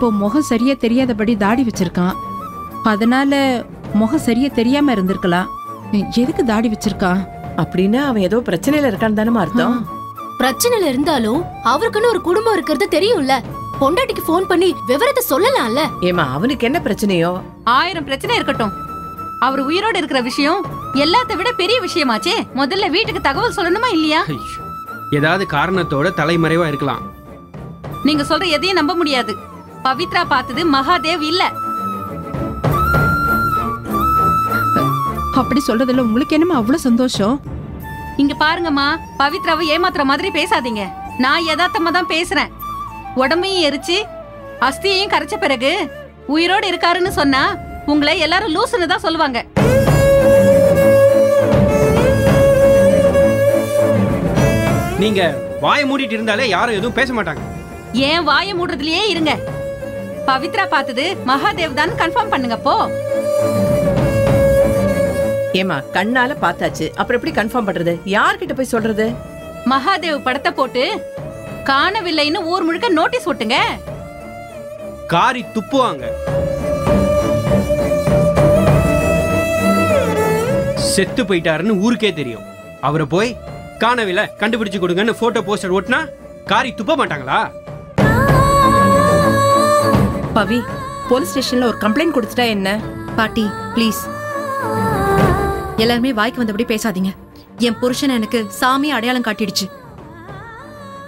இப்போ முகம் சரியா தெரியாதபடி தாடி வச்சிருக்கான். அதனால முகம் சரியா தெரியாம இருந்திருக்கலாம். எதுக்கு தாடி வச்சிருக்கான்? அப்படின்னா அவன் ஏதோ பிரச்சனையில இருக்கான்னு தானே அர்த்தம். பிரச்சனைல இருந்தாலும் அவருக்குன்னு ஒரு குடும்பம் இருக்கிறது தெரியும்ல. பொண்டாட்டிக்கு ஃபோன் பண்ணி விவரத்தை சொல்லலாம்ல. ஏமா அவனுக்கு என்ன பிரச்சனையோ? ஆயிரம் பிரச்சனை இருக்கட்டும். அவர் உயிரோட இருக்கிற விஷயம் எல்லாத்த விட பெரிய விஷயமாச்சே. முதல்ல வீட்டுக்கு தகவல் சொல்லணுமா இல்லையா. ஏதாவது காரணத்தோட தலைமறைவா இருக்கலாம். நீங்க சொல்ற எதையும் நம்ப முடியாது. பவித்ரா பார்த்தது மகாதேவ் இல்ல. அப்படி சொல்றதுல உங்களுக்கு என்னமா அவ்வளவு சந்தோஷம்? இங்க பாருங்கம்மா பவித்ராவை ஏமாத்துற மாதிரி பேசாதீங்க. நான் யதார்த்தமா தான் பேசுறேன். உடம்பையும் எரிச்சு அஸ்தியையும் கரைச்ச பிறகு உயிரோட இருக்காருன்னு சொன்னா உங்களை எல்லாரும் லூசுன்னு தான் சொல்லுவாங்க. நீங்க வாயை மூடிட்டு இருந்தாலே யாரும் எதுவும் பேச மாட்டாங்க. ஏன் வாயை மூடுறதுலயே இருங்க. பவித்ரா பார்த்தது மகாதேவ் தான் கன்ஃபார்ம் பண்ணுங்க போ. ஏமா கண்ணால பார்த்தாச்சு. அப்புறம் எப்படி கன்ஃபார்ம் பண்றது? யார்கிட்ட போய் சொல்றது? மகாதேவ் படத்தை போட்டு காணவில்லைன்னு ஊர் முழுக்க நோட்டீஸ் ஒட்டுங்க. காரி துப்புவாங்க. செத்து போயிட்டாருன்னு ஊருக்கே தெரியும். அவரை போய் காணவில்லை கண்டுபிடிச்சு கொடுங்கன்னு போட்டோ போஸ்டர் ஓட்டினா காரி துப்ப மாட்டாங்களா? பவி போலீஸ் ஸ்டேஷன்ல ஒரு கம்ப்ளைண்ட் கொடுத்துட்டா என்ன? பாட்டி ப்ளீஸ். எல்லாருமே வாய்க்கு வந்தபடி பேசாதீங்க. என் புருஷன் எனக்கு சாமி அடையாளம் காட்டிடுச்சு.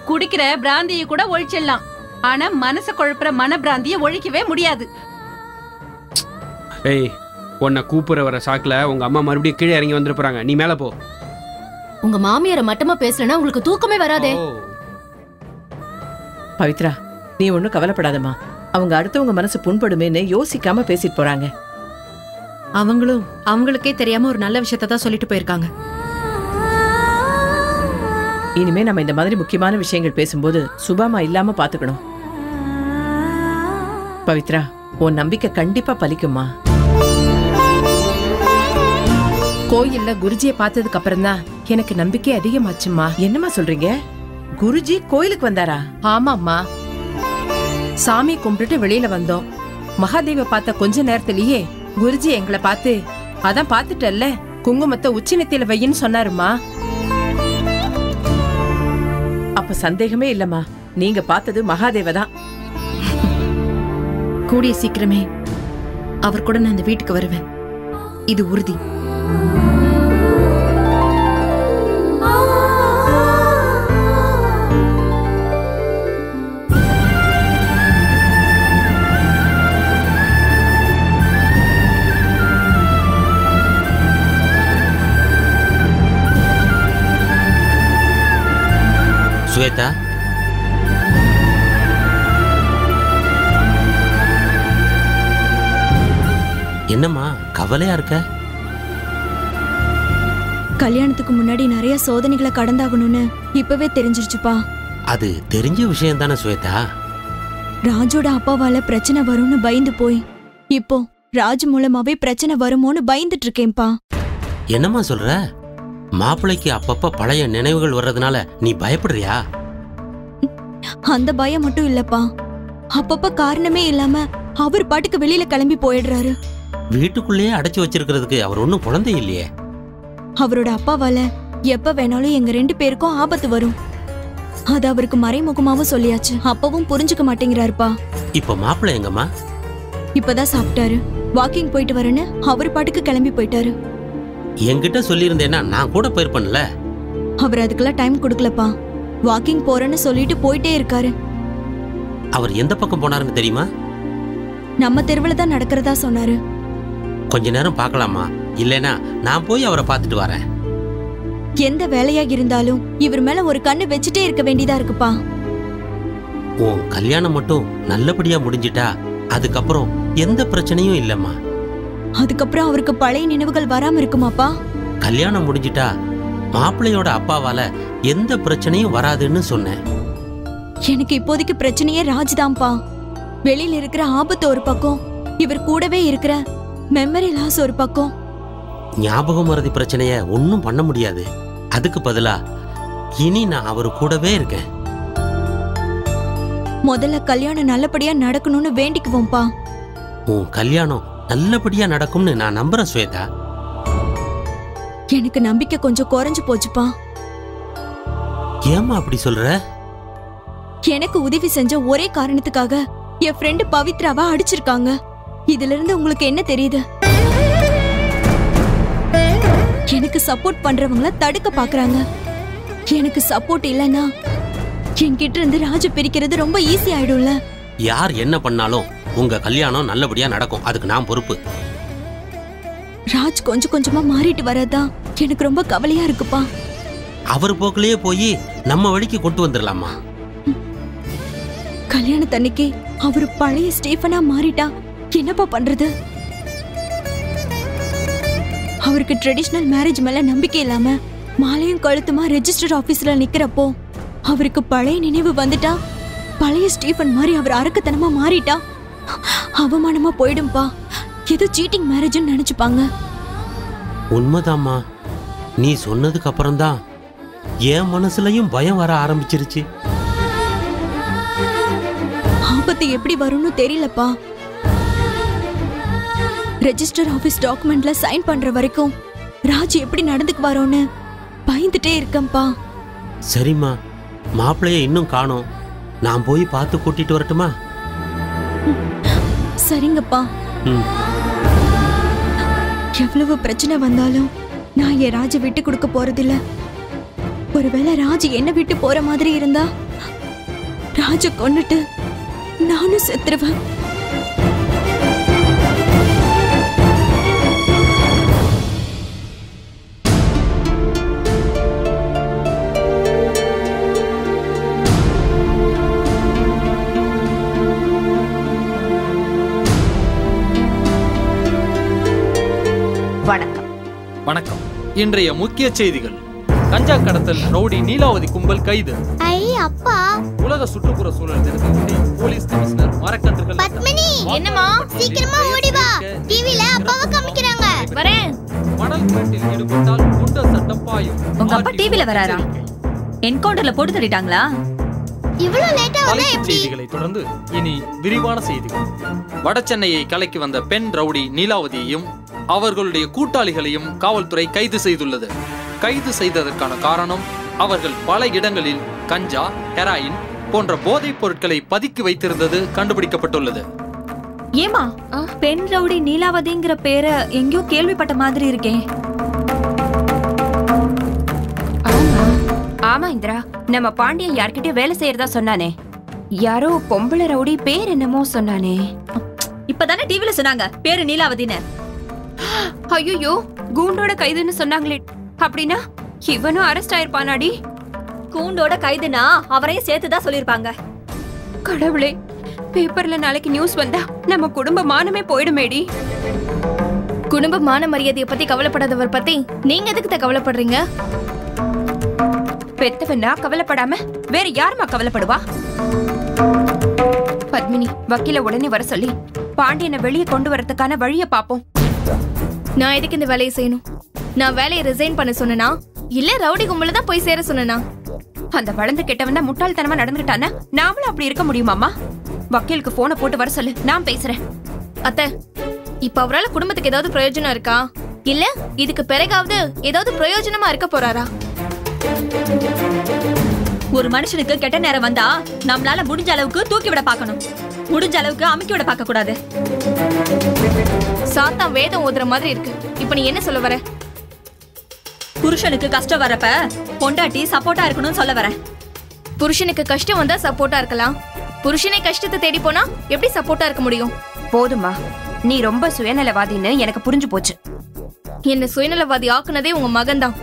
குடிக்கிற பிராந்தியை கூட ஒழிச்சிடலாம். ஆனா மனச குழப்புற மன பிராந்திய ஒழிக்கவே முடியாது. ஏய் உன்னை கூப்பிட வர சாக்குல உங்க அம்மா மறுபடியும் கீழே இறங்கி வந்துட போறாங்க. நீ மேல போ. உங்க மாமியார மட்டமா பேசலனா உங்களுக்கு தூக்கமே வராதே. பவித்ரா நீ ஒண்ணும் கவலைப்படாதம்மா. அவங்க அடுத்தவங்க மனசு புண்படுமேன்னு யோசிக்காம பேசிட்டு போறாங்க. அவங்களும் அவங்களுக்கே தெரியாம ஒரு நல்ல விஷயத்தை தான் சொல்லிட்டு போயிருக்காங்க. இனிமே நம்ம இந்த மாதிரி முக்கியமான விஷயங்கள் பேசும்போது சுபாமா இல்லாம பாத்துக்கணும். பவித்ரா உன் நம்பிக்கை கண்டிப்பா பலிக்குமா கோயில்ல குருஜியை பார்த்ததுக்கு அப்புறம் தான் எனக்கு நம்பிக்கை அதிகமாச்சுமா என்னம்மா சொல்றீங்க? குருஜி கோயிலுக்கு வந்தாரா? ஆமாம்மா. சாமி கும்பிட்டுட்டு வெளியில வந்தோம். மகாதேவ பார்த்த கொஞ்ச நேரத்திலேயே குருஜி எங்களை பார்த்து அதான் பார்த்துட்டல்ல குங்குமத்தை உச்சி நெத்தியில வையின்னு சொன்னாருமா அப்ப சந்தேகமே இல்லம்மா நீங்க பார்த்தது மகாதேவ தான் கூடிய சீக்கிரமே அவர் கூட நான் இந்த வீட்டுக்கு வருவேன். இது உறுதி. ஸ்வேதா என்னம்மா கவலையா இருக்க? கல்யாணத்துக்கு முன்னாடி நிறைய சோதனைகளை கடந்தாகணும்னு இப்பவே தெரிஞ்சிருச்சுப்பா. அது தெரிஞ்ச விஷயம் தானே ஸ்வேதா? ராஜோட அப்பாவால பிரச்சனை வரும்னு பயந்து போய். இப்போ ராஜ் மூலமாவே பிரச்சனை வருமோன்னு பயந்துட்டு இருக்கேன்ப்பா. என்னம்மா சொல்ற? மாப்பிள்ளைக்கு அப்பப்ப பழைய நினைவுகள் வர்றதுனால நீ பயப்படுறியா? அந்த பயம் மட்டும் இல்லப்பா. அப்பப்ப காரணமே இல்லாம அவர் பாட்டுக்கு வெளியில கிளம்பி போயிடுறாரு. வீட்டுக்குள்ளேயே அடைச்சு வச்சிருக்கிறதுக்கு அவர் ஒன்றும் குழந்தை இல்லையே. அவரோட அப்பாவால எப்ப வேணாலும் எங்க ரெண்டு பேருக்கும் ஆபத்து வரும். அது அவருக்கு மறைமுகமாவும் சொல்லியாச்சு. அப்பவும் புரிஞ்சுக்க மாட்டேங்கிறாருப்பா. இப்ப மாப்பிள்ளை எங்கம்மா? இப்பதான் சாப்பிட்டாரு. வாக்கிங் போயிட்டு வரேன்னு அவர் பாட்டுக்கு கிளம்பி போயிட்டாரு. என்கிட்ட சொல்லியிருந்தேன்னா நான் கூட போயிருப்பேன்ல. அவர் அதுக்கெல்லாம் டைம் கொடுக்கலப்பா. வாக்கிங் போறேன்னு சொல்லிட்டு போயிட்டே இருக்காரு. அவர் எந்த பக்கம் போனாருன்னு தெரியுமா? நம்ம தெருவுல தான் நடக்கிறதா சொன்னாரு. கொஞ்ச நேரம் பார்க்கலாமா? இல்லைனா நான் போய் அவரை பார்த்துட்டு வரேன். எந்த வேலையா இருந்தாலும் இவர் மேல ஒரு கண்ணு வச்சுட்டே இருக்க வேண்டியதா இருக்குப்பா. உன் கல்யாணம் மட்டும் நல்லபடியா முடிஞ்சிட்டா அதுக்கப்புறம் எந்த பிரச்சனையும் இல்லம்மா. அதுக்கப்புறம் அவருக்கு பழைய நினைவுகள் வராம இருக்குமாப்பா? கல்யாணம் முடிஞ்சிட்டா மாப்பிள்ளையோட அப்பாவால எந்த பிரச்சனையும் வராதுன்னு சொன்னேன். எனக்கு இப்போதைக்கு பிரச்சனையே ராஜ்தான்ப்பா வெளியில இருக்கிற ஆபத்து ஒரு பக்கம் இவர் கூடவே இருக்கிற மெமரி லாஸ் ஒரு பக்கம். ஞாபகம் மறதி பிரச்சனைய ஒன்றும் பண்ண முடியாது. அதுக்கு பதிலா இனி நான் அவர் கூடவே இருக்கேன். முதல்ல கல்யாணம் நல்லபடியா நடக்கணும்னு வேண்டிக்குவோம்ப்பா. உன் கல்யாணம் நல்லபடியா நடக்கும்னு நான் நம்புறேன் ஸ்வேதா. எனக்கு நம்பிக்கை கொஞ்சம் குறைஞ்சு போச்சுப்பா. ஏம்மா அப்படி சொல்ற? எனக்கு உதவி செஞ்ச ஒரே காரணத்துக்காக என் ஃப்ரெண்டு பவித்ராவை அடிச்சிருக்காங்க. இதுல இருந்து உங்களுக்கு என்ன தெரியுது? எனக்கு சப்போர்ட் பண்றவங்கள தடுக்க பாக்குறாங்க. எனக்கு சப்போர்ட் இல்லைன்னா என்கிட்ட இருந்து ராஜ பிரிக்கிறது ரொம்ப ஈஸி ஆயிடும்ல. யார் என்ன பண்ணாலும் உங்க கல்யாணம் நல்லபடியா நடக்கும். அதுக்கு நான் பொறுப்பு. ராஜ் கொஞ்சம் கொஞ்சமா மாறிட்டு வரதான் எனக்கு ரொம்ப கவலையா இருக்குப்பா. அவர் போக்கிலேயே போய் நம்ம வழிக்கு கொண்டு வந்துடலாமா கல்யாணத்தன்னைக்கு அவர் பழைய ஸ்டீஃபனா மாறிட்டா என்னப்பா பண்றது? அவருக்கு ட்ரெடிஷனல் மேரேஜ் மேல நம்பிக்கை இல்லாம மாலையும் கழுத்துமா ரெஜிஸ்டர் ஆபீஸ்ல நிக்கிறப்போ அவருக்கு பழைய நினைவு வந்துட்டா பழைய ஸ்டீஃபன் மாதிரி அவர் அரக்கத்தனமா மாறிட்டா? அவமானமா போயிடும்பா. ஏதோ சீட்டிங் மேரேஜ்னு நினைச்சுப்பாங்க. உண்மைதாம்மா. நீ சொன்னதுக்கு அப்புறம்தான் என் மனசுலயும் பயம் வர ஆரம்பிச்சிருச்சு. ஆபத்து எப்படி வரும்னு தெரியலப்பா. ரெஜிஸ்டர் ஆபீஸ் டாக்குமெண்ட்ல சைன் பண்ற வரைக்கும் ராஜ் எப்படி நடந்துக்குவாரோன்னு பயந்துட்டே இருக்கேன்ப்பா. சரிம்மா. மாப்பிள்ளைய இன்னும் காணோம். நான் போய் பார்த்து கூட்டிட்டு வரட்டுமா? சரிங்கப்பா. எவ்வளவு பிரச்சனை வந்தாலும் நான் என் ராஜ விட்டு கொடுக்க போறதில்ல. ஒருவேளை ராஜ் என்ன விட்டு போற மாதிரி இருந்தா ராஜ கொன்னுட்டு நானும் செத்துருவேன். வணக்கம். வணக்கம். இன்றைய முக்கிய செய்திகள். கஞ்சா கடத்தல் ரவுடி நீலாவதி கும்பல் கைது. ஐ அப்பா. உலக சுற்றுப்புற சூழல் தினத்தையொட்டி போலீஸ் கமிஷனர் மரக்கன்றுகள் பத்மினி! என்னமா சீக்கிரமா ஓடி வா. டிவில அப்பாவை காமிக்கிறாங்க. வரேன். மணல் கிரட்டில் ஈடுபட்டால் குண்ட சட்டம் பாயும் உங்க அப்பா டிவில வராரா? என்கவுண்டர்ல போட்டு தள்ளிட்டாங்களா? இவ்வளவு லேட்டா வந்தா தலைப்புச் எப்படி? செய்திகளை தொடர்ந்து இனி விரிவான செய்திகள். வடசென்னையை கலைக்கு வந்த பெண் ரவுடி நீலாவதியையும் அவர்களுடைய கூட்டாளிகளையும் காவல்துறை கைது செய்துள்ளது. கைது செய்ததற்கான காரணம் அவர்கள் பல இடங்களில் கஞ்சா ஹெராயின் போன்ற போதைப் பொருட்களை பதுக்கி வைத்திருந்தது கண்டுபிடிக்கப்பட்டுள்ளது. ஏமா பெண் ரவுடி நீலாவதிங்கிற பேரை எங்கேயோ கேள்விப்பட்ட மாதிரி இருக்கேன் ஆமா இந்திரா நம்ம பாண்டியன் யார்கிட்டயும் வேலை செய்யறதா சொன்னானே. யாரோ பொம்பளை ரவுடி பேர் என்னமோ சொன்னானே. இப்பதானே டிவில சொன்னாங்க பேரு நீலாவதின்னு. ஐயோ கூண்டோட கைதுன்னு சொன்னாங்களே. அப்படின்னா இவனும் அரெஸ்ட் ஆயிருப்பானாடி? கூண்டோட கைதுனா அவரையும் சேர்த்துதான் சொல்லிருப்பாங்க கடவுளே பேப்பர்ல நாளைக்கு நியூஸ் வந்தா நம்ம குடும்ப மானமே போயிடுமேடி. குடும்ப மான மரியாதையை பத்தி கவலைப்படாதவர் பத்தி நீங்க எதுக்கு கவலைப்படுறீங்க? பெத்தவன் கவலைப்படாம வேற யாரும்மா கவலைப்படுவா? பத்மினி வக்கீல உடனே வர சொல்லி பாண்டியனை வெளியே கொண்டு வரதுக்கான வழிய பாப்போம் நான் எதுக்கு இந்த வேலையை செய்யணும்? நான் வேலையை ரிசைன் பண்ண சொன்னனா? இல்ல ரவுடி கும்பல தான் போய் சேர சொன்னனா? அந்த வளர்ந்து கெட்டவன் தான் முட்டாள்தனமா நடந்துட்டானா நாமளும் அப்படி இருக்க முடியுமாமா வக்கீலுக்கு போனை போட்டு வர சொல்லு நான் பேசுறேன். அத்தை இப்ப அவரால குடும்பத்துக்கு ஏதாவது பிரயோஜனம் இருக்கா? இல்ல இதுக்கு பிறகாவது ஏதாவது பிரயோஜனமா இருக்க போறாரா? ஒரு மனுஷனுக்கு கெட்ட நேரம் வந்தா நம்மளால முடிஞ்ச அளவுக்கு தூக்கி விட பார்க்கணும். முடிஞ்ச அளவுக்கு அமுக்கி விட பார்க்க கூடாது சாத்தான் வேதம் ஓதுற மாதிரி இருக்கு. இப்ப நீ என்ன சொல்ல வர? புருஷனுக்கு கஷ்டம் வரப்ப பொண்டாட்டி சப்போர்ட்டா இருக்கணும்னு சொல்ல வரேன் புருஷனுக்கு கஷ்டம் வந்தா சப்போர்ட்டா இருக்கலாம். புருஷனே கஷ்டத்தை தேடி போனா எப்படி சப்போர்ட்டா இருக்க முடியும்? போதுமா நீ ரொம்ப சுயநலவாதின்னு எனக்கு புரிஞ்சு போச்சு. என்ன சுயநலவாதி ஆக்குனதே உங்க மகன்தான்.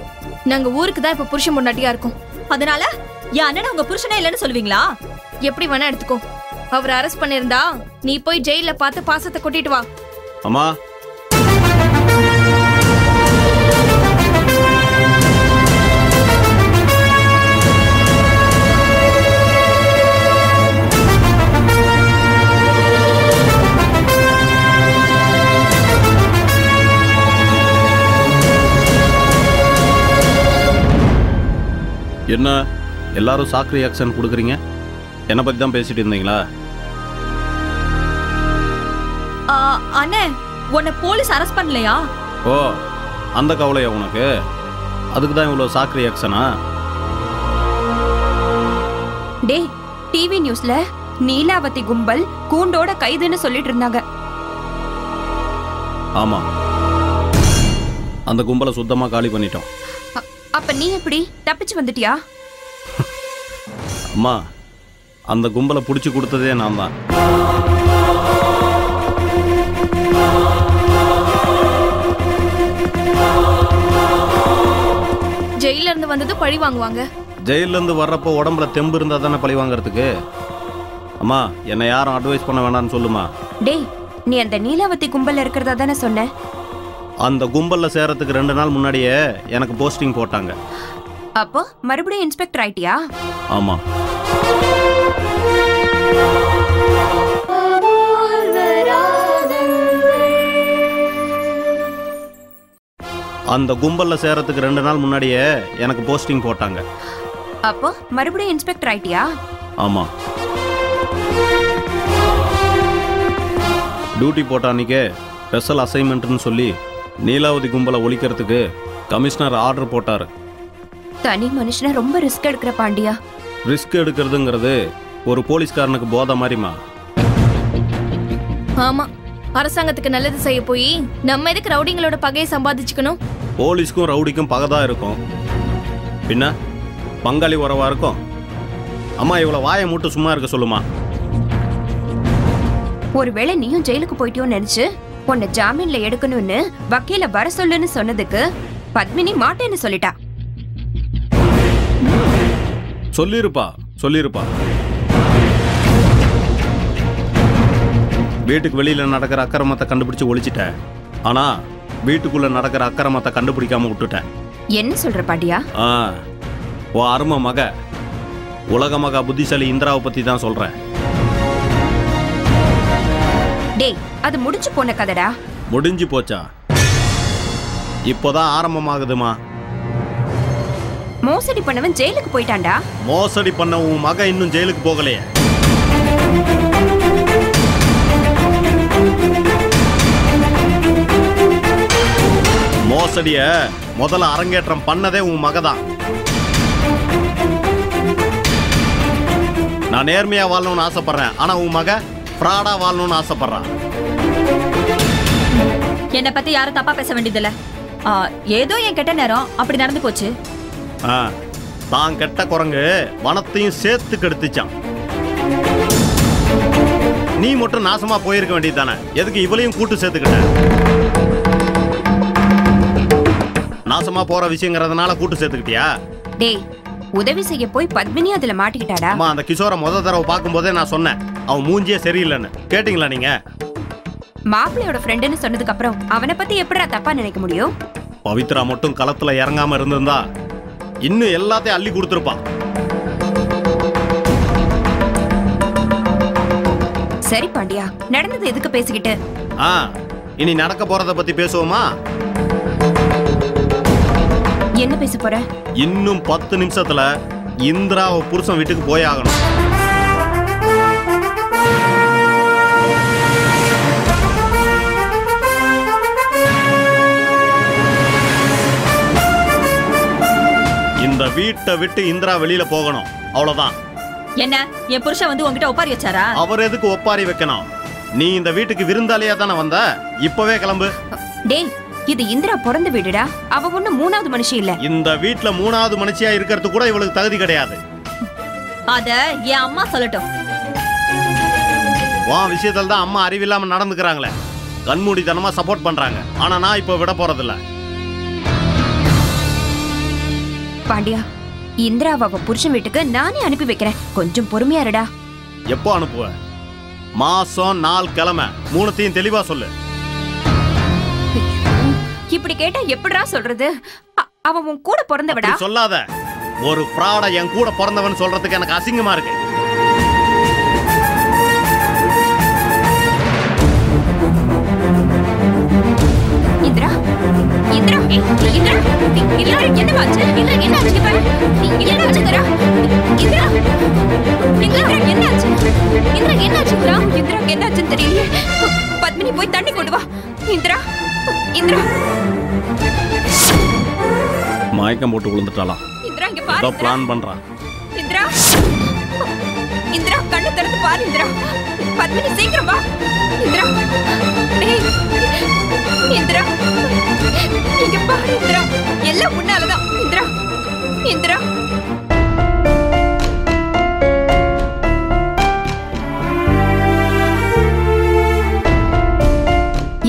நாங்க ஊருக்கு தான் இப்ப புருஷன் பொண்டாட்டியா இருக்கோம். அதனால என் அண்ணன் உங்க புருஷனே இல்லைன்னு சொல்லுவீங்களா? எப்படி வேணா எடுத்துக்கோ. அவர் அரெஸ்ட் பண்ணிருந்தா நீ போய் ஜெயில பார்த்து பாசத்தை கொட்டிட்டு வா. அம்மா என்ன எல்லாரும் சாக்ரி ஆக்ஷன் கொடுக்குறீங்க? என்னை பற்றி தான் பேசிகிட்டு இருந்தீங்களா? அண்ணே உன்னை போலீஸ் அரெஸ்ட் பண்ணலையா? ஓ அந்த கவலையா உனக்கு? அதுக்கு தான் இவ்வளோ சாக்கு ரியாக்ஷனா டேய் டிவி நியூஸ்ல நீலாவதி கும்பல் கூண்டோட கைதுன்னு சொல்லிட்டு இருந்தாங்க. ஆமாம் அந்த கும்பலை சுத்தமாக காலி பண்ணிட்டோம். அப்ப நீ எப்படி? தப்பிச்சு வந்துட்டியா? அம்மா அந்த கும்பலை பிடிச்சி கொடுத்ததே நான் தான் ஜெயில இருந்து வந்தது பழி வாங்குவாங்க. ஜெயிலேருந்து வர்றப்போ உடம்புல தெம்பு இருந்தால் தானே பழி வாங்குறதுக்கு? அம்மா என்னை யாரும் அட்வைஸ் பண்ண வேணாம்னு சொல்லுமா? டேய் நீ அந்த நீலாவதி கும்பல்ல இருக்கிறதா தானே சொன்ன? அந்த கும்பலில் சேரத்துக்கு ரெண்டு நாள் முன்னாடியே எனக்கு போஸ்டிங் போட்டாங்க. அப்போ மறுபடியும் இன்ஸ்பெக்டர் ஆயிட்டியா? ஆமாம் அந்த கும்பலில் சேரத்துக்கு ரெண்டு நாள் முன்னாடியே எனக்கு போஸ்டிங் போட்டாங்க. அப்போ மறுபடியும் இன்ஸ்பெக்டர் ஆயிட்டியா? ஆமாம் டியூட்டி போட்ட அன்னைக்கே ஸ்பெஷல் அசைன்மெண்ட்னு சொல்லி நீலாவதி கும்பலை ஒழிக்கிறதுக்கு கமிஷனர் ஆர்டர் போட்டார். தனி மனுஷனை ரொம்ப ரிஸ்க் எடுக்கிற பாண்டியா? ரிஸ்க் எடுக்கிறதுங்கிறது ஒரு போலீஸ்காரனுக்கு போதை மாதிரிமா ஆமா அரசாங்கத்துக்கு நல்லது செய்ய போய் நம்ம எதுக்கு ரவுடிங்களோட பகையை சம்பாதிச்சுக்கணும்? போலீஸ்க்கும் ரவுடிக்கும் பகை தான் இருக்கும். பின்ன பங்காளி உறவா இருக்கும். அம்மா இவ்வளோ வாயை மூட்டு சும்மா இருக்க சொல்லுமா? ஒருவேளை நீயும் ஜெயிலுக்கு போயிட்டியோன்னு நினைச்சு உன்னை ஜாமீன்ல எடுக்கணும்னு வக்கீல வர சொல்லுன்னு சொன்னதுக்கு பத்மினி மாட்டேன்னு சொல்லிட்டா. சொல்லிருப்பா சொல்லிருப்பா. வீட்டுக்கு வெளியில நடக்கிற அக்கிரமத்தை கண்டுபிடிச்சு ஒழிச்சிட்டேன் ஆனா வீட்டுக்குள்ள நடக்கிற அக்கிரமத்தை கண்டுபிடிக்காம விட்டுட்டேன். என்ன சொல்ற பாண்டியா ஆ ஓ அருமை மக உலக மகா புத்திசாலி இந்திராவை பத்தி தான் சொல்றேன். டேய் அது முடிஞ்சு போன கதடா. முடிஞ்சு போச்சா? இப்போதான் ஆரம்பமாகுதுமா? மோசடி பண்ணவன் ஜெயிலுக்கு போயிட்டான்டா. மோசடி பண்ண உன் மக இன்னும் ஜெயிலுக்கு போகலையே. மோசடிய முதல்ல அரங்கேற்றம் பண்ணதே உன் மக தான் நான் நேர்மையா வாழணும்னு ஆசைப்படுறேன். ஆனா உன் மக ஃப்ராடா வாழணும்னு ஆசைப்படுறான். என்னை பத்தி யாரும் தப்பா பேச வேண்டியதில்ல. ஏதோ என் கெட்ட நேரம் அப்படி நடந்து போச்சு. தான் கெட்ட குரங்கு வனத்தையும் சேர்த்து கெடுத்துச்சான் நீ மட்டும் நாசமா போயிருக்க வேண்டியது தானே. எதுக்கு இவளையும் கூட்டு சேர்த்துக்கிட்ட? நாசமா போற விஷயங்கிறதுனால கூட்டு சேர்த்துக்கிட்டியா? டேய் உதவி செய்ய போய் பத்மினி அதுல மாட்டிக்கிட்டாடா? அம்மா அந்த கிஷோரை முத தடவை பார்க்கும்போதே நான் சொன்னேன். அவன் மூஞ்சியே சரியில்லைன்னு. கேட்டிங்களா நீங்க? மாப்பிள்ளையோட ஃப்ரெண்டுன்னு சொன்னதுக்கு அப்புறம் அவனை பத்தி எப்படிடா தப்பா நினைக்க முடியும்? பவித்ரா மட்டும் களத்துல இறங்காம இருந்திருந்தா இன்னும் எல்லாத்தையும் அள்ளி கொடுத்துருப்பா. சரி பாண்டியா நடந்தது எதுக்கு பேசிக்கிட்டு? ஆ இனி நடக்க போறத பத்தி பேசுவோமா? என்ன பேச போற? இன்னும் பத்து நிமிஷத்துல இந்திரா அவ புருஷன் வீட்டுக்கு போய் ஆகணும். இந்த வீட்டை விட்டு இந்திரா வெளியில போகணும். அவ்வளவுதான். என்ன? என் புருஷன் வந்து உன்கிட்ட ஒப்பாரி வச்சாரா? அவர் எதுக்கு ஒப்பாரி வைக்கணும்? நீ இந்த வீட்டுக்கு விருந்தாளியா தானே வந்த? இப்பவே கிளம்பு. டேய் இது இந்திரா பிறந்த வீடுடா. அவ ஒண்ணு மூணாவது மனுஷி இல்ல. இந்த வீட்ல மூணாவது மனுஷியா இருக்கிறது கூட இவளுக்கு தகுதி கிடையாது. அத என் அம்மா சொல்லட்டும். உன் விஷயத்துல தான் அம்மா அறிவில்லாம நடந்துக்கிறாங்களே. கண்மூடித்தனமா சப்போர்ட் பண்றாங்க. ஆனா நான் இப்போ விட போறதில்ல. பாண்டியா இந்திராவை புருஷன் வீட்டுக்கு நானே அனுப்பி வைக்கிறேன். கொஞ்சம் பொறுமையா இருடா. எப்போ அனுப்புவ? மாசம் நாள் கிழமை. மூணுத்தையும் தெளிவா சொல்லு. இப்படி கேட்டா எப்படிடா சொல்றது? அ- அவ உன் கூட பிறந்தவடா? அப்படி சொல்லாத. ஒரு ஃப்ராட என் கூட பிறந்தவன் சொல்றதுக்கு எனக்கு அசிங்கமா இருக்கு. இந்திரா இந்திரா ஏய், இந்திரா இந்திரா என்னவாச்சு இந்திரா என்னாச்சு இப்ப? இந்திரா? இந்திரா இந்திரா இந்திரா என்ன தெரியலையே பத்மினி போய் தண்ணி கொண்டு வா. இந்திரா இந்திரா. மயக்கம் போட்டு விழுந்துட்டாலாம் இந்திரா இங்க ஏதோ பிளான் பண்றான் இந்திரா. இந்திரா கண்ணு திறந்து பாரு இந்திரா. பத்மினி சீக்கிரம் வா. இந்திரா. டேய் இந்திரா. இங்க பாரு இந்திரா. எல்லாம் முன்னாலதான் இந்திரா. இந்திரா.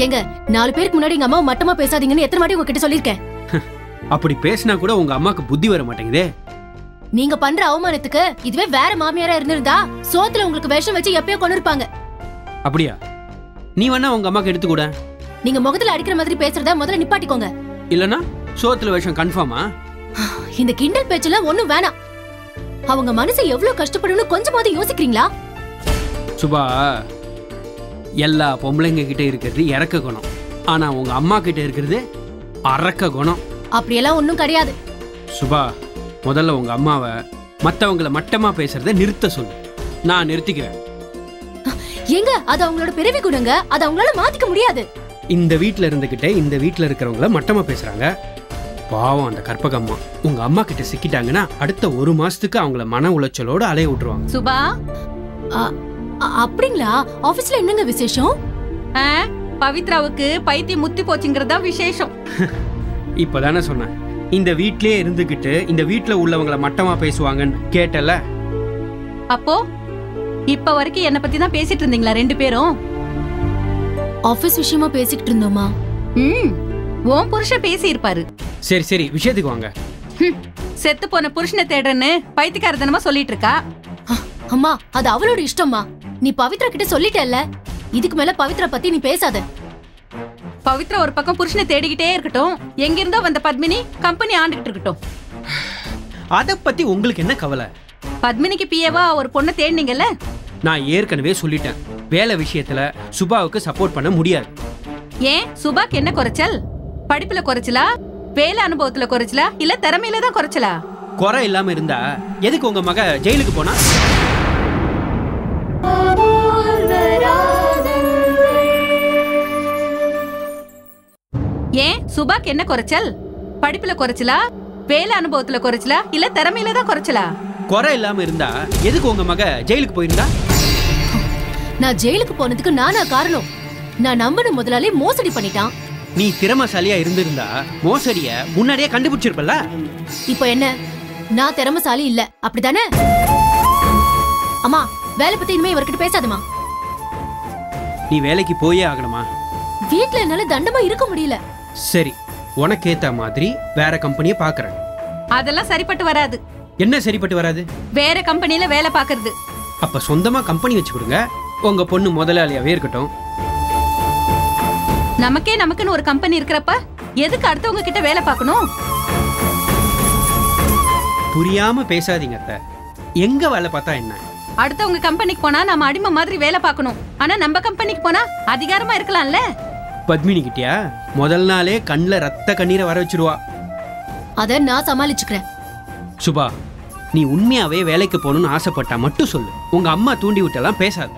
ஏங்க நாலு பேருக்கு முன்னாடி எங்க அம்மா மட்டமா பேசாதீங்கன்னு எத்தனை வாட்டி உங்ககிட்ட சொல்லிருக்கேன் அப்படி பேசினா கூட உங்க அம்மாக்கு புத்தி வர மாட்டேங்குதே. நீங்க பண்ற அவமானத்துக்கு இதுவே வேற மாமியாரா இருந்திருந்தா சோத்துல உங்களுக்கு விஷம் வச்சு எப்பயோ கொண்டு இருப்பாங்க அப்படியா? நீ வேணா உங்க அம்மாக்கு எடுத்து கூட நீங்க முகத்துல அடிக்கிற மாதிரி பேசுறத முதல்ல நிப்பாட்டிக்கோங்க. இல்லனா சோத்துல விஷம் கன்ஃபார்மா? இந்த கிண்டல் பேச்செல்லாம் ஒண்ணும் வேணாம். அவங்க மனசு எவ்வளவு கஷ்டப்படும்னு கொஞ்சமாவது யோசிக்கிறீங்களா? சுபா எல்லா பொம்பளைங்க கிட்ட இருக்கிறது இறக்க குணம். ஆனா உங்க அம்மா கிட்ட இருக்கிறது அரக்க குணம். அப்படியெல்லாம் ஒண்ணும் கிடையாது. சுபா முதல்ல உங்க அம்மாவை மத்தவங்கள மட்டமா பேசுறத நிறுத்த சொல்லு. நான் நிறுத்திக்கிறேன். ஏங்க அது அவங்களோட பிறவி குணங்க? அது அவங்களால மாத்திக்க முடியாது. இந்த வீட்ல இருந்துகிட்டே இந்த வீட்ல இருக்கிறவங்கள மட்டமா பேசுறாங்க. பாவம் அந்த கற்பகம்மா உங்க அம்மா கிட்ட சிக்கிட்டாங்கன்னா அடுத்த ஒரு மாசத்துக்கு அவங்கள மன உளைச்சலோட அலைய விட்டுருவாங்க. சுபா அப்படிங்களா? ஆபீஸ்ல என்னங்க விசேஷம்? ஆ, பவித்ராவுக்கு பைத்தியம் முத்தி போச்சுங்கிறதா விசேஷம். இப்பதானே சொன்னேன். இந்த வீட்லயே இருந்துகிட்டு இந்த வீட்ல உள்ளவங்கள மட்டமா பேசுவாங்கன்னு கேட்டல. அப்போ இப்ப வரைக்கும் என்ன பத்தி தான் பேசிட்டு இருந்தீங்களா ரெண்டு பேரும்? ஆபீஸ் விஷயமா பேசிக்கிட்டு இருந்தோமா? ம் உன் புருஷன் பேசி இருப்பாரு சரி சரி விஷயத்துக்கு வாங்க. செத்து போன புருஷனை தேடுறேன்னு பைத்தியக்காரத்தனமா சொல்லிட்டு இருக்கா? அம்மா அது அவளோட இஷ்டம்மா. நீ பவித்ரா கிட்ட சொல்லிட்டல்ல? இதுக்கு மேல பவித்ரா பத்தி நீ பேசாத. பவித்ரா ஒரு பக்கம் புருஷனை தேடிக்கிட்டே இருக்கட்டும். எங்க இருந்தோ வந்த பத்மினி கம்பெனி ஆண்டுகிட்டு இருக்கட்டும். அத பத்தி உங்களுக்கு என்ன கவலை? பத்மினிக்கு பிஏவா ஒரு பொண்ணை தேடினீங்கல்ல? நான் ஏற்கனவே சொல்லிட்டேன். வேலை விஷயத்துல சுபாவுக்கு சப்போர்ட் பண்ண முடியாது. ஏன்? சுபாக்கு என்ன குறைச்சல்? படிப்புல குறைச்சலா? வேலை அனுபவத்துல குறைச்சலா? இல்ல திறமையில தான் குறைச்சலா? குறை இல்லாம இருந்தா எதுக்கு உங்க மக ஜெயிலுக்கு போனா? ஏன் சுபாக்கு என்ன குறைச்சல்? படிப்புல குறைச்சலா? வேலை அனுபவத்துல குறைச்சலா? இல்ல திறமையில தான் குறைச்சலா? குறை இல்லாம இருந்தா எதுக்கு உங்க மக ஜெயிலுக்கு போயிருந்தா? நான் ஜெயிலுக்கு போனதுக்கு நானா காரணம். நான் நம்பின முதலாளி மோசடி பண்ணிட்டான். நீ திறமசாலியா இருந்திருந்தா மோசடிய முன்னாடியே கண்டுபிடிச்சிருப்பல இப்போ என்ன? நான் திறமசாலி இல்ல. அப்படிதானே அம்மா வேலை பத்தி இனிமே இவர்கிட்ட பேசாதம்மா. நீ வேலைக்கு போயே ஆகணுமா? வீட்ல என்னால தண்டமா இருக்க முடியல. சரி உனக்கேத்த மாதிரி வேற கம்பெனியை பாக்குறேன். அதெல்லாம் சரிப்பட்டு வராது. என்ன சரிப்பட்டு வராது? வேற கம்பெனில வேலை பாக்குறது. அப்ப சொந்தமா கம்பெனி வச்சு கொடுங்க. உங்க பொண்ணு முதலாளியாவே இருக்கட்டும். நமக்கே நமக்குன்னு ஒரு கம்பெனி இருக்கிறப்ப எதுக்கு அடுத்தவங்க கிட்ட வேலை பார்க்கணும்? புரியாம பேசாதீங்க அத்தை. எங்க வேலை பார்த்தா என்ன? அடுத்தவங்க கம்பெனிக்கு போனா நம்ம அடிமை மாதிரி வேலை பார்க்கணும். ஆனா நம்ம கம்பெனிக்கு போனா அதிகாரமா இருக்கலாம்ல? பத்மினி கிட்டியா? முதல் நாளே கண்ணுல ரத்த கண்ணீரை வர வச்சிருவா. அத நான் சமாளிச்சுக்கிறேன். சுபா நீ உண்மையாவே வேலைக்கு போகணும்னு ஆசைப்பட்டா மட்டும் சொல்லு. உங்க அம்மா தூண்டி விட்டெல்லாம் பேசாத.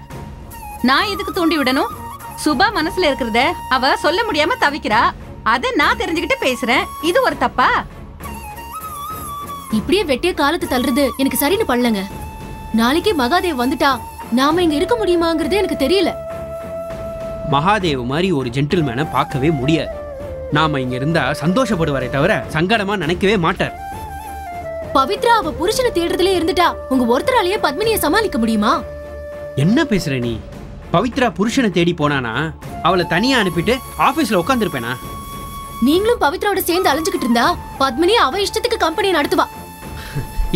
நான் எதுக்கு தூண்டி விடணும்? சுபா மனசுல இருக்கிறத அவ சொல்ல முடியாம தவிக்கிறா. அத நான் தெரிஞ்சுக்கிட்டு பேசுறேன். இது ஒரு தப்பா? இப்படியே வெட்டிய காலத்து தள்ளுறது எனக்கு சரின்னு பண்ணலங்க நாளைக்கே மகாதேவ் வந்துட்டா நாம இங்க இருக்க முடியுமாங்கிறதே எனக்கு தெரியல. மகாதேவ் மாதிரி ஒரு ஜென்டில்மேனை பார்க்கவே முடியாது. நாம இங்க இருந்தா சந்தோஷப்படுவாரே தவிர சங்கடமா நினைக்கவே மாட்டார். பவித்ரா அவ புருஷனை தேடுறதுல இருந்துட்டா. உங்க ஒருத்தராலேயே பத்மினிய சமாளிக்க முடியுமா? என்ன பேசுற நீ? பவித்ரா புருஷனை தேடி போனானா? அவளை தனியா அனுப்பிட்டு ஆபீஸ்ல உட்காந்துருப்பேனா நீங்களும் பவித்ராவோட சேர்ந்து அலைஞ்சுகிட்டு இருந்தா பத்மினி அவ இஷ்டத்துக்கு கம்பெனியை நடத்துவா.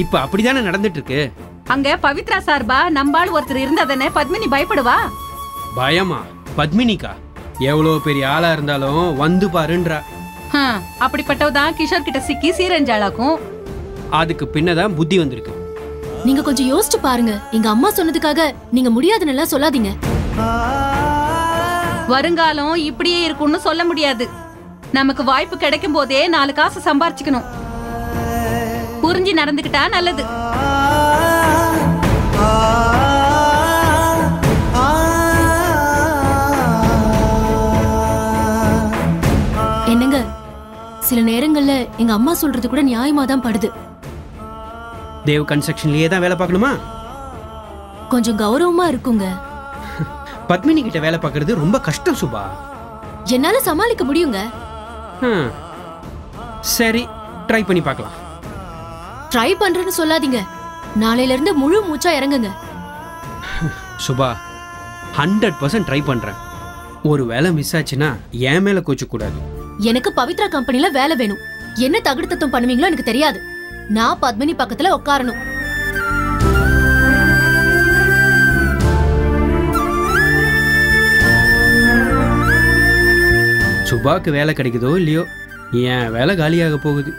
இப்ப அப்படிதானே நடந்துட்டு இருக்கு அங்க பவித்ரா சார்பா நம்பாள் ஒருத்தர் இருந்தாதானே பத்மினி பயப்படுவா? பயமா? பத்மினிக்கா? எவ்வளவு பெரிய ஆளா இருந்தாலும் வந்து பாருன்றா. ஹம், அப்படிப்பட்டவதான் கிஷோர் கிட்ட சிக்கி சீரஞ்சாளாக்கும். அதுக்கு பின்னதான் புத்தி வந்திருக்கு. நீங்க கொஞ்சம் யோசிச்சு பாருங்க. எங்க அம்மா சொன்னதுக்காக நீங்க முடியாதுன்னு எல்லாம் சொல்லாதீங்க. வருங்காலம் இப்படியே இருக்கும்னு சொல்ல முடியாது. நமக்கு வாய்ப்பு கிடைக்கும் போதே நாலு காசு சம்பாரிச்சுக்கணும். புரிஞ்சு நடந்துக்கிட்டா நல்லது. சில நேரங்கள்ல எங்க அம்மா சொல்றது கூட நியாயமா தான் படுது. தேவ் கன்ஸ்ட்ரக்ஷன்லயே தான் வேலை பார்க்கணுமா? கொஞ்சம் கௌரவமா இருக்குங்க. பத்மினி கிட்ட வேலை பார்க்கறது ரொம்ப கஷ்டம் சுபா. என்னால சமாளிக்க முடியுங்க. சரி ட்ரை பண்ணி பார்க்கலாம். ட்ரை பண்றேன்னு சொல்லாதீங்க. நாளையில இருந்து முழு மூச்சா இறங்குங்க. சுபா ஹண்ட்ரட் பர்சன்ட் ட்ரை பண்றேன். ஒரு வேலை மிஸ் ஆச்சுன்னா என் மேல கூடாது எனக்கு பவித்ரா கம்பெனில வேலை வேணும். என்ன தகுடு பண்ணுவீங்களோ எனக்கு தெரியாது. நான் பத்மினி பக்கத்துல உட்காரணும் சுபாக்கு வேலை கிடைக்குதோ இல்லையோ? என் வேலை காலியாக போகுது.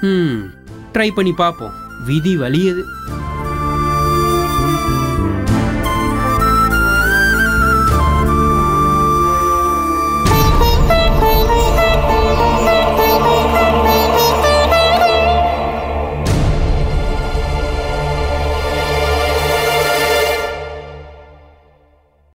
ம் ட்ரை பண்ணி பார்ப்போம். விதி வலியது.